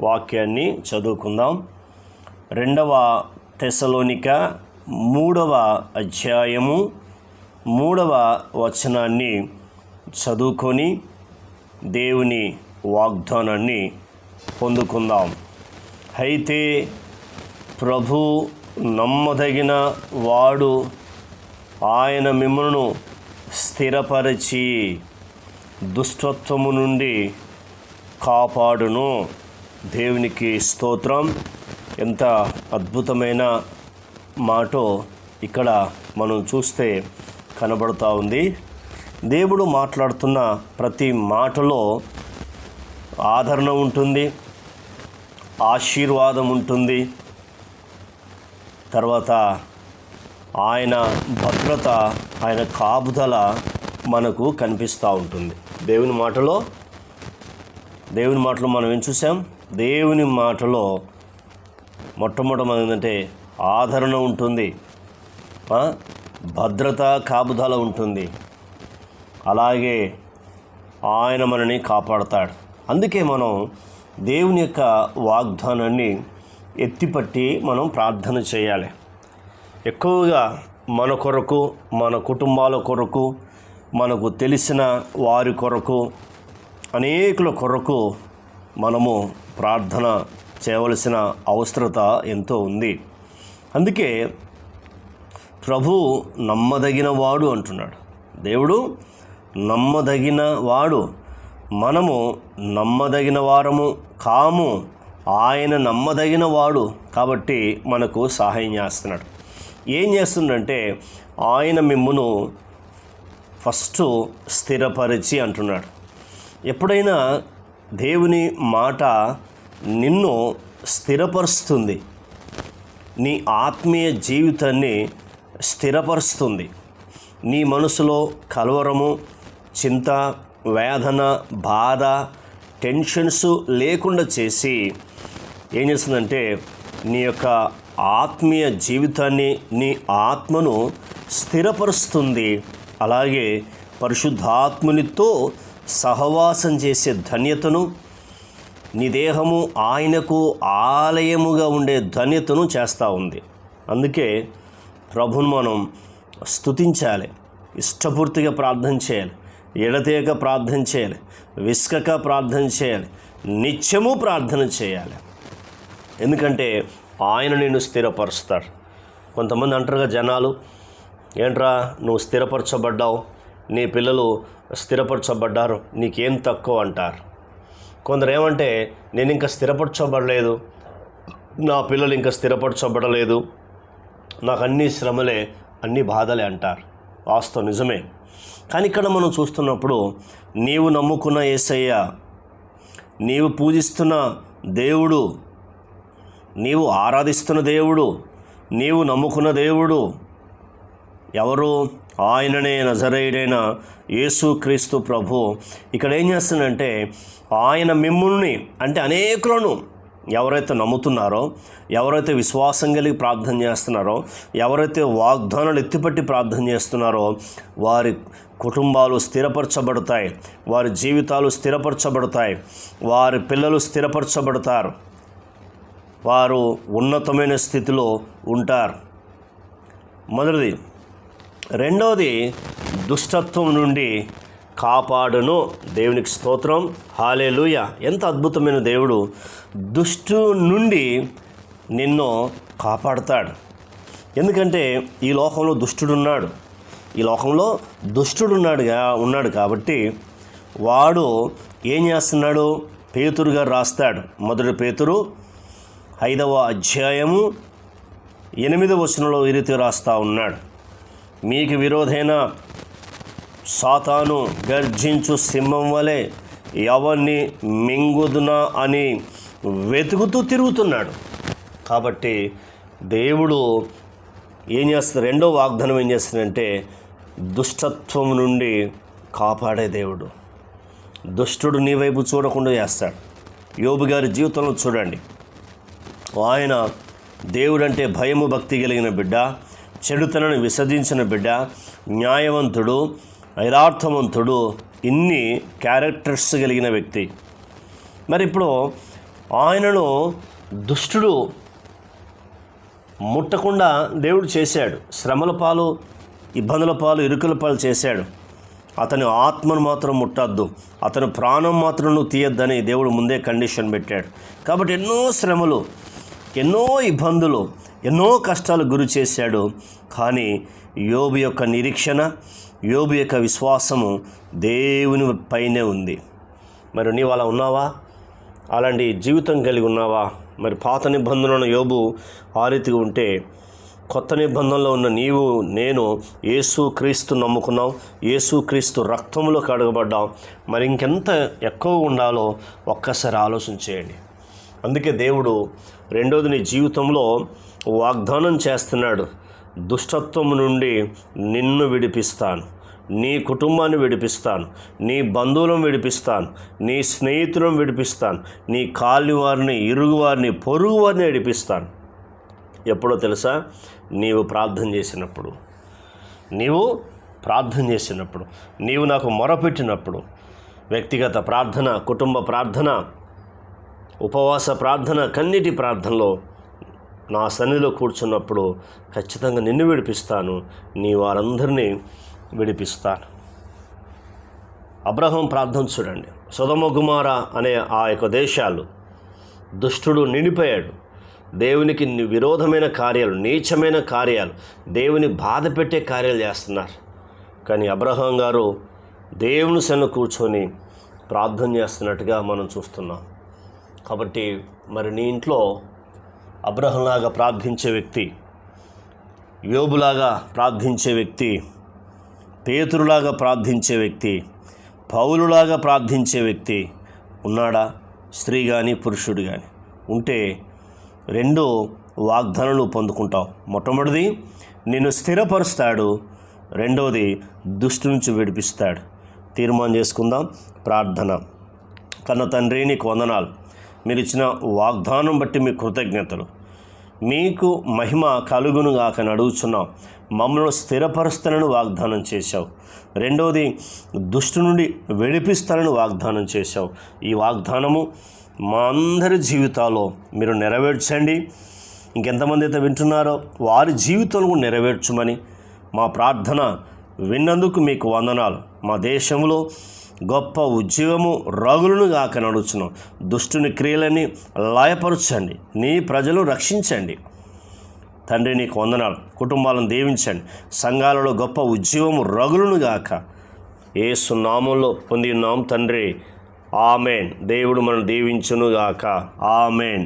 వాక్యాన్ని చదువుకుందాం. రెండవ తెసలోనిక మూడవ అధ్యాయము మూడవ వచనాన్ని చదువుకొని దేవుని వాగ్దానాన్ని పొందుకుందాం. అయితే ప్రభు నమ్మదగిన వాడు ఆయన మిమ్మల్ని స్థిరపరిచి దుష్టత్వము నుండి కాపాడును. దేవునికి స్తోత్రం. ఎంత అద్భుతమైన మాటో ఇక్కడ మనం చూస్తే కనబడుతూ ఉంది. దేవుడు మాట్లాడుతున్న ప్రతి మాటలో ఆదరణ ఉంటుంది ఆశీర్వాదం ఉంటుంది. తర్వాత ఆయన భద్రత ఆయన కాపుదల మనకు కనిపిస్తూ ఉంటుంది. దేవుని మాటలో దేవుని మాటలు మనం ఏం చూసాం దేవుని మాటలో మొట్టమొదటి మనం ఏంటంటే ఆదరణ ఉంటుంది. భద్రత కాపుదల ఉంటుంది. అలాగే ఆయన మనని కాపాడతాడు. అందుకే మనం దేవుని యొక్క వాగ్దానాన్ని ఎత్తిపట్టి మనం ప్రార్థన చేయాలి. ఎక్కువగా మన కొరకు మన కుటుంబాల కొరకు మనకు తెలిసిన వారి కొరకు అనేకుల కొరకు మనము ప్రార్థన చేయవలసిన అవసరత ఎంతో ఉంది. అందుకే ప్రభు నమ్మదగిన వాడు అంటున్నాడు. దేవుడు నమ్మదగిన వాడు. మనము నమ్మదగిన వారము కాము. ఆయన నమ్మదగిన వాడు కాబట్టి మనకు సహాయం చేస్తున్నాడు. ఏం చేస్తుందంటే ఆయన మిమ్మును ఫస్ట్ స్థిరపరిచి అంటున్నాడు. ఎప్పుడైనా దేవుని మాట నిన్ను స్థిరపరుస్తుంది. నీ ఆత్మీయ జీవితాన్ని స్థిరపరుస్తుంది. నీ మనసులో కలవరము చింత వేదన బాధ టెన్షన్స్ లేకుండా చేసి ఏం చేస్తుందంటే నీ యొక్క ఆత్మీయ జీవితాన్ని నీ ఆత్మను స్థిరపరుస్తుంది. అలాగే పరిశుద్ధాత్మునితో సహవాసం చేసే ధన్యతను నీ దేహము ఆయనకు ఆలయముగా ఉండే ధన్యతను చేస్తూ ఉంది. అందుకే ప్రభును మనం స్తుతించాలి ఇష్టపూర్తిగా ప్రార్థన చేయాలి ఎడతేక ప్రార్థన చేయాలి విస్కక ప్రార్థన చేయాలి నిత్యము ప్రార్థన చేయాలి. ఎందుకంటే ఆయన నిన్ను స్థిరపరుస్తాడు. కొంతమంది అంటారుగా జనాలు ఏంట్రా నువ్వు స్థిరపరచబడ్డావు నీ పిల్లలు స్థిరపరచబడ్డారు. నీకేం తక్కువ అంటారు. కొందరు ఏమంటే నేను ఇంకా స్థిరపరచబడలేదు. నా పిల్లలు ఇంకా స్థిరపరచబడలేదు. నాకు అన్ని శ్రమలే అన్ని బాధలే అంటారు. వాస్తవం నిజమే. కానీ ఇక్కడ మనం చూస్తున్నప్పుడు నీవు నమ్ముకున్న ఏసయ్య నీవు పూజిస్తున్న దేవుడు నీవు ఆరాధిస్తున్న దేవుడు నీవు నమ్ముకున్న దేవుడు ఎవరు? ఆయననే నజరేయుడైన యేసుక్రీస్తు ప్రభు. ఇక్కడ ఏం చేస్తుందంటే ఆయన మిమ్ముల్ని అంటే అనేకులను ఎవరైతే నమ్ముతున్నారో ఎవరైతే విశ్వాసం కలిగి ప్రార్థన చేస్తున్నారో ఎవరైతే వాగ్దానాలు ఎత్తిపట్టి ప్రార్థన చేస్తున్నారో వారి కుటుంబాలు స్థిరపరచబడతాయి వారి జీవితాలు స్థిరపరచబడతాయి వారి పిల్లలు స్థిరపరచబడతారు వారు ఉన్నతమైన స్థితిలో ఉంటారు. మొదటిది రెండవది దుష్టత్వం నుండి కాపాడును. దేవునికి స్తోత్రం. హాలేలుయ. ఎంత అద్భుతమైన దేవుడు. దుష్టు నుండి నిన్ను కాపాడుతాడు. ఎందుకంటే ఈ లోకంలో దుష్టుడున్నాడు. ఈ లోకంలో దుష్టుడున్నాడుగా ఉన్నాడు కాబట్టి వాడు ఏం చేస్తున్నాడు? పేతురు గారు రాస్తాడు. మొదటి పేతురు ఐదవ అధ్యాయము ఎనిమిదవ వచనంలో ఈ రీతి రాస్తా ఉన్నాడు. మీకు విరోధైన? సాతాను గర్జించు సింహం వలె ఎవరిని మింగుదునా అని వెతుకుతూ తిరుగుతున్నాడు. కాబట్టి దేవుడు ఏం చేస్తుంది రెండో వాగ్దానం ఏం చేస్తుందంటే దుష్టత్వం నుండి కాపాడే దేవుడు. దుష్టుడు నీ వైపు చూడకుండా చేస్తాడు. యోబు గారి జీవితంలో చూడండి. ఆయన దేవుడంటే భయము భక్తి కలిగిన బిడ్డ. చెడుతనను విసర్జించిన బిడ్డ న్యాయవంతుడు ఐరార్థవంతుడు ఇన్ని క్యారెక్టర్స్ కలిగిన వ్యక్తి. మరి ఇప్పుడు ఆయనను దుష్టుడు ముట్టకుండా దేవుడు చేశాడు. శ్రమల పాలు ఇబ్బందుల పాలు ఇరుకుల పాలు చేశాడు. అతని ఆత్మను మాత్రం ముట్టద్దు. అతని ప్రాణం మాత్రం నువ్వు తీయద్దని దేవుడు ముందే కండిషన్ పెట్టాడు. కాబట్టి ఎన్నో శ్రమలు ఎన్నో ఇబ్బందులు ఎన్నో కష్టాలు గురి చేశాడు. కానీ యోబు యొక్క నిరీక్షణ యోబు యొక్క విశ్వాసము దేవుని పైనే ఉంది. మరి నీవు అలా ఉన్నావా? అలాంటి జీవితం కలిగి ఉన్నావా? మరి పాత నిబంధనలను యోబు ఆ రీతిగా ఉంటే కొత్త నిబంధనలో ఉన్న నీవు నేను యేసు క్రీస్తు నమ్ముకున్నాం యేసు క్రీస్తు రక్తంలో కడగబడ్డాం మరి ఇంకెంత ఎక్కువ ఉండాలో ఒక్కసారి ఆలోచన చేయండి. అందుకే దేవుడు రెండోది నీ జీవితంలో వాగ్దానం చేస్తున్నాడు. దుష్టత్వం నుండి నిన్ను విడిపిస్తాను. నీ కుటుంబాన్ని విడిపిస్తాను. నీ బంధువులను విడిపిస్తాను. నీ స్నేహితులను విడిపిస్తాను. నీ కాలి వారిని ఇరుగువారిని పొరుగు వారిని విడిపిస్తాను. ఎప్పుడో తెలుసా? నీవు ప్రార్థన చేసినప్పుడు. నీవు ప్రార్థన చేసినప్పుడు. నీవు నాకు మొరపెట్టినప్పుడు. వ్యక్తిగత ప్రార్థన కుటుంబ ప్రార్థన ఉపవాస ప్రార్థన కన్నిటి ప్రార్థనలో నా సన్నిధిలో కూర్చున్నప్పుడు ఖచ్చితంగా నిన్ను విడిపిస్తాను. నీ వారందరినీ విడిపిస్తాను. అబ్రహం ప్రార్థన చూడండి. సుధమగుమార అనే ఆ యొక్క దేశాలు దుష్టుడు నిండిపోయాడు. దేవునికి విరోధమైన కార్యాలు నీచమైన కార్యాలు దేవుని బాధ పెట్టే కార్యాలు చేస్తున్నారు. కానీ అబ్రహం గారు దేవుని సన్న కూర్చొని ప్రార్థన చేస్తున్నట్టుగా మనం చూస్తున్నాం. కాబట్టి మరి నీ ఇంట్లో అబ్రహంలాగా ప్రార్థించే వ్యక్తి యోబులాగా ప్రార్థించే వ్యక్తి పేతురులాగా ప్రార్థించే వ్యక్తి పౌలులాగా ప్రార్థించే వ్యక్తి ఉన్నాడా? స్త్రీ కానీ పురుషుడు కానీ ఉంటే రెండు వాగ్దానాలు పొందుకుంటావు. మొట్టమొదటిది నిన్ను స్థిరపరుస్తాడు. రెండవది దుష్టి నుంచి విడిపిస్తాడు. తీర్మానం చేసుకుందాం. ప్రార్థన. కన్న తండ్రి నీకు వందనాలు. మీరు ఇచ్చిన వాగ్దానం బట్టి మీ కృతజ్ఞతలు. మీకు మహిమ కలుగునుగాక అడుగుచున్నాం. మమ్మల్ని స్థిరపరుస్తానని వాగ్దానం చేశావు. రెండవది దుష్టు నుండి విడిపిస్తానని వాగ్దానం చేశావు. ఈ వాగ్దానము మా అందరి జీవితాల్లో మీరు నెరవేర్చండి. ఇంకెంతమంది అయితే వింటున్నారో వారి జీవితంలో కూడా నెరవేర్చమని మా ప్రార్థన విన్నందుకు మీకు వందనాలు. మా దేశంలో గొప్ప ఉద్యోగము రగులను గాక నడుచును. దుష్టుని క్రియలని లయపరచండి. నీ ప్రజలు రక్షించండి. తండ్రి నీకు వందనాలు. కుటుంబాలను దీవించండి. సంఘాలలో గొప్ప ఉద్యోగము రగులను గాక. ఏసు నామంలో పొంది ఉన్నాం తండ్రి. ఆమెన్. దేవుడు మనం దీవించును గాక. ఆమెన్.